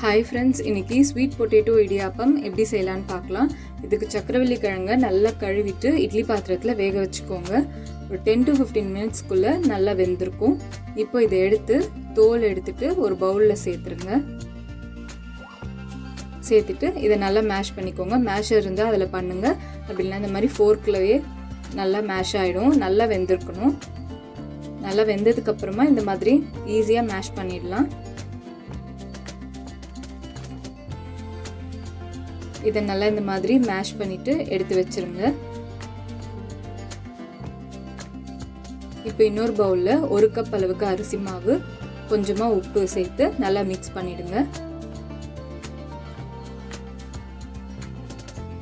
Hi friends இன்றைக்கி sweet potato idiyappam எப்படி செய்யலான்னு பார்க்கலாம். இதுக்கு சக்கரவள்ளி கிழங்க நல்லா கழுவிட்டு இட்லி பாத்திரத்தில் வேக வச்சுக்கோங்க. ஒரு டென் டு ஃபிஃப்டீன் மினிட்ஸ்க்குள்ளே நல்லா வெந்திருக்கும். இப்போ இதை எடுத்து தோல் எடுத்துட்டு ஒரு பவுலில் சேர்த்துருங்க. சேர்த்துட்டு இதை நல்லா மேஷ் பண்ணிக்கோங்க. மேஷர் இருந்தால் அதில் பண்ணுங்கள் அப்படி இந்த மாதிரி ஃபோர்க்லவே நல்லா மேஷ் ஆகிடும் நல்லா வெந்திருக்கணும். நல்லா வெந்ததுக்கப்புறமா இந்த மாதிரி ஈஸியாக மேஷ் பண்ணிடலாம். இதை நல்லா இந்த மாதிரி மேஷ் பண்ணிட்டு எடுத்து வச்சிருங்க. இப்போ இன்னொரு பவுலில் ஒரு கப் அளவுக்கு அரிசி மாவு கொஞ்சமாக உப்பு சேர்த்து நல்லா மிக்ஸ் பண்ணிடுங்க.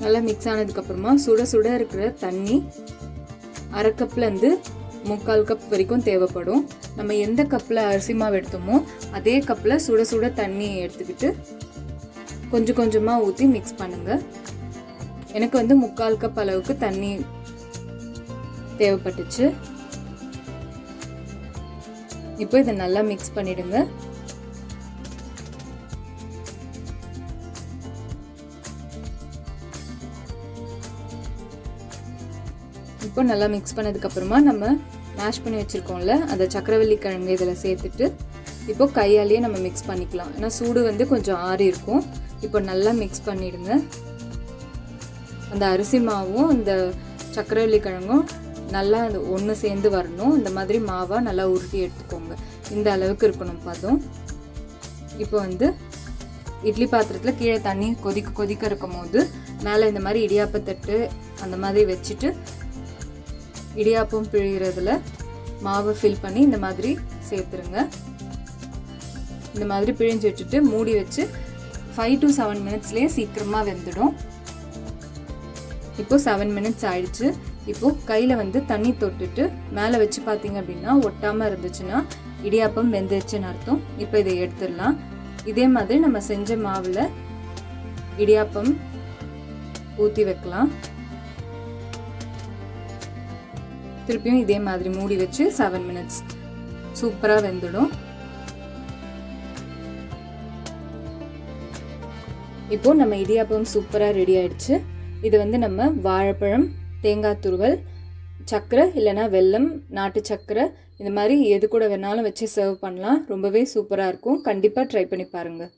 நல்லா மிக்ஸ் ஆனதுக்கப்புறமா சுட சுட இருக்கிற தண்ணி அரை கப்லேருந்து முக்கால் கப் வரைக்கும் தேவைப்படும். நம்ம எந்த கப்பில் அரிசி மாவு எடுத்தோமோ அதே கப்பில் சுட சுட தண்ணி எடுத்துக்கிட்டு கொஞ்சம் கொஞ்சமாக ஊற்றி மிக்ஸ் பண்ணுங்கள் எனக்கு வந்து முக்கால் கப் அளவுக்கு தண்ணி தேவைப்பட்டுச்சு. இப்போ இதை நல்லா மிக்ஸ் பண்ணிவிடுங்க இப்போ நல்லா மிக்ஸ் பண்ணதுக்கப்புறமா நம்ம மேஷ் பண்ணி வச்சுருக்கோம்ல அந்த சக்கரவள்ளி கிழங்கு இதில் சேர்த்துட்டு இப்போ கையாலேயே நம்ம மிக்ஸ் பண்ணிக்கலாம். ஏன்னா சூடு வந்து கொஞ்சம் ஆறி இருக்கும். இப்போ நல்லா மிக்ஸ் பண்ணிடுங்க. அந்த அரிசி மாவும் இந்த சக்கரவள்ளி கிழங்கும் நல்லா அது ஒன்று சேர்ந்து வரணும். இந்த மாதிரி மாவாக நல்லா உருட்டி எடுத்துக்கோங்க. இந்த அளவுக்கு இருக்கணும் பதம். இப்போ வந்து இட்லி பாத்திரத்தில் கீழே தண்ணி கொதிக்க கொதிக்க இருக்கும் போது மேலே இந்த மாதிரி இடியாப்பத்தட்டு அந்த மாதிரி வச்சுட்டு இடியாப்பம் பிழிகிறதுல மாவை ஃபில் பண்ணி இந்த மாதிரி சேர்த்துருங்க. இந்த மாதிரி பிழிஞ்சு விட்டுட்டு மூடி வச்சு ஃபைவ் டு செவன் மினிட்ஸ்லேயே சீக்கிரமாக வெந்துடும். இப்போது செவன் மினிட்ஸ் ஆயிடுச்சு. இப்போது கையில் வந்து தண்ணி தொட்டுட்டு மேலே வச்சு பார்த்தீங்க அப்படின்னா ஒட்டாமல் இருந்துச்சுன்னா இடியாப்பம் வெந்துருச்சுன்னு அர்த்தம். இப்போ இதை எடுத்துடலாம். இதே மாதிரி நம்ம செஞ்ச மாவில் இடியாப்பம் ஊற்றி வைக்கலாம். திருப்பியும் இதே மாதிரி மூடி வச்சு செவன் மினிட்ஸ் சூப்பராக வெந்துடும். இப்போ நம்ம இடியாப்பம் சூப்பராக ரெடி ஆயிடுச்சு. இது வந்து நம்ம வாழைப்பழம் தேங்காய் துருவல் சர்க்கரை இல்லைனா வெல்லம் நாட்டு சக்கரை இந்த மாதிரி எது கூட வேணாலும் வச்சு சர்வ் பண்ணலாம். ரொம்பவே சூப்பராக இருக்கும். கண்டிப்பாக ட்ரை பண்ணி பாருங்கள்